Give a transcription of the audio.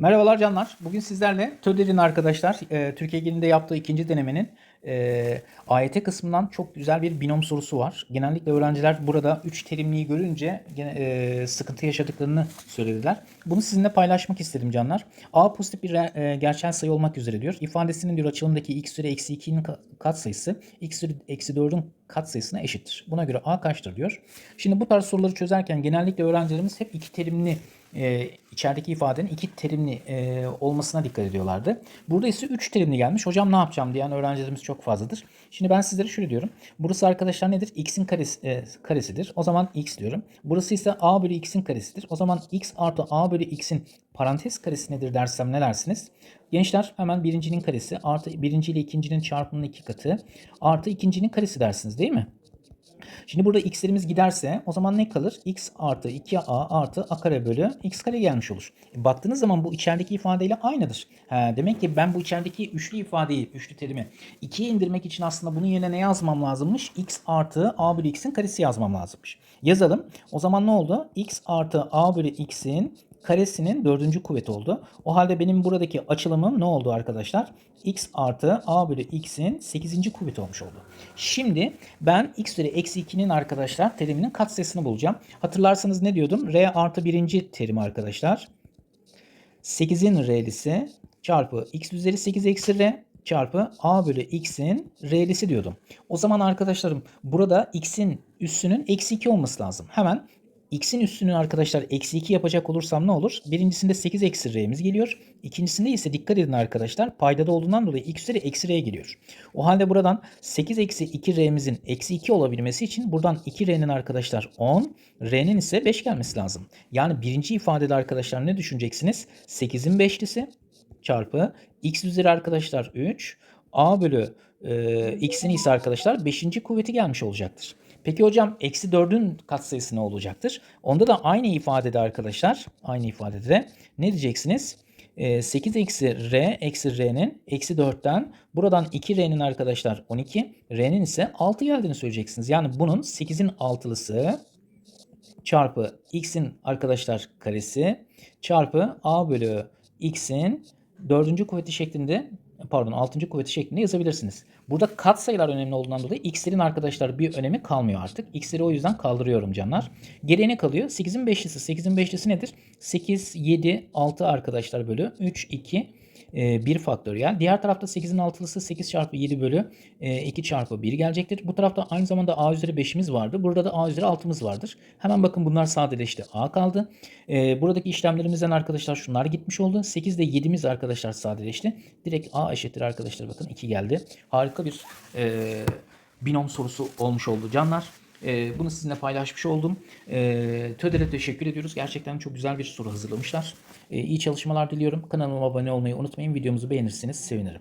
Merhabalar canlar. Bugün sizlerle TÖDER'in arkadaşlar e, Türkiye genelinde yaptığı ikinci denemenin e, AYT kısmından çok güzel bir binom sorusu var. Genellikle öğrenciler burada 3 terimliği görünce gene, e, sıkıntı yaşadıklarını söylediler. Bunu sizinle paylaşmak istedim canlar. A pozitif bir e, gerçel sayı olmak üzere diyor. İfadesinin diyor açılımdaki x üzeri eksi 2'nin katsayısı x üzeri eksi 4'ün katsayısına eşittir. Buna göre A kaçtır diyor. Şimdi bu tarz soruları çözerken genellikle öğrencilerimiz hep iki terimli e, içerideki ifadenin iki terimli e, olmasına dikkat ediyorlardı. Burada ise üç terimli gelmiş. Hocam ne yapacağım diyen öğrencilerimiz çok fazladır. Şimdi ben sizlere şöyle diyorum. Burası arkadaşlar nedir? x'in karesi, e, karesidir. O zaman x diyorum. Burası ise a bölü x'in karesidir. O zaman x artı a bölü x'in parantez karesi nedir dersem ne dersiniz? Gençler hemen birincinin karesi artı birinci ile ikincinin çarpımının iki katı artı ikincinin karesi dersiniz değil mi? Şimdi burada x'lerimiz giderse o zaman ne kalır? x artı 2a artı a kare bölü x kare gelmiş olur. E, baktığınız zaman bu içerideki ifadeyle aynıdır. He, demek ki ben bu içerideki üçlü ifadeyi, üçlü terimi 2'ye indirmek için aslında bunun yerine ne yazmam lazımmış? x artı a bölü x'in karesi yazmam lazımmış. Yazalım. O zaman ne oldu? x artı a bölü x'in karesinin dördüncü kuvveti oldu. O halde benim buradaki açılımım ne oldu arkadaşlar? x artı a bölü x'in 8. kuvveti olmuş oldu. Şimdi ben x üzeri eksi 2'nin arkadaşlar teriminin katsayısını bulacağım. Hatırlarsanız ne diyordum? r artı birinci terim arkadaşlar. 8'in r'lisi çarpı x üzeri 8 eksi r çarpı a bölü x'in r'lisi diyordum. O zaman arkadaşlarım burada x'in üssünün eksi 2 olması lazım. Hemen x'in üstünü arkadaşlar eksi 2 yapacak olursam ne olur? Birincisinde 8 eksi r'miz geliyor. İkincisinde ise dikkat edin arkadaşlar paydada olduğundan dolayı x üzeri eksi r geliyor. O halde buradan 8 eksi 2 r'mizin eksi 2 olabilmesi için buradan 2 r'nin arkadaşlar 10, r'nin ise 5 gelmesi lazım. Yani birinci ifadede arkadaşlar ne düşüneceksiniz? 8'in 5'lisi çarpı x üzeri arkadaşlar 3, a bölü e, x'in ise arkadaşlar 5. kuvveti gelmiş olacaktır. Peki hocam eksi 4'ün katsayısı ne olacaktır? Onda da aynı ifadede arkadaşlar aynı ifadede ne diyeceksiniz? 8 Ee, eksi r eksi r'nin eksi 4'ten buradan 2r'nin arkadaşlar 12 r'nin ise 6 geldiğini söyleyeceksiniz. Yani bunun 8'in altılısı çarpı x'in arkadaşlar karesi çarpı a bölü x'in dördüncü kuvveti şeklinde pardon 6. kuvveti şeklinde yazabilirsiniz. Burada kat sayılar önemli olduğundan dolayı x'lerin arkadaşlar bir önemi kalmıyor artık. X'leri o yüzden kaldırıyorum canlar. Geriye ne kalıyor? 8'in 5'lisi. 8'in 5'lisi nedir? 8, 7, 6 arkadaşlar bölü 3, 2, 1 faktöriyel. Diğer tarafta 8'in altılısı 8 çarpı 7 bölü 2 çarpı 1 gelecektir. Bu tarafta aynı zamanda a üzeri 5'imiz vardı. Burada da a üzeri 6'mız vardır. Hemen bakın bunlar sadeleşti. a kaldı. Buradaki işlemlerimizden arkadaşlar şunlar gitmiş oldu. 8 ile 7'miz arkadaşlar sadeleşti. Direkt a eşittir arkadaşlar bakın 2 geldi. Harika bir e, binom sorusu olmuş oldu canlar. E, bunu sizinle paylaşmış oldum. E, TÖDER'e teşekkür ediyoruz. Gerçekten çok güzel bir soru hazırlamışlar. E, iyi çalışmalar diliyorum. Kanalıma abone olmayı unutmayın. Videomuzu beğenirseniz sevinirim.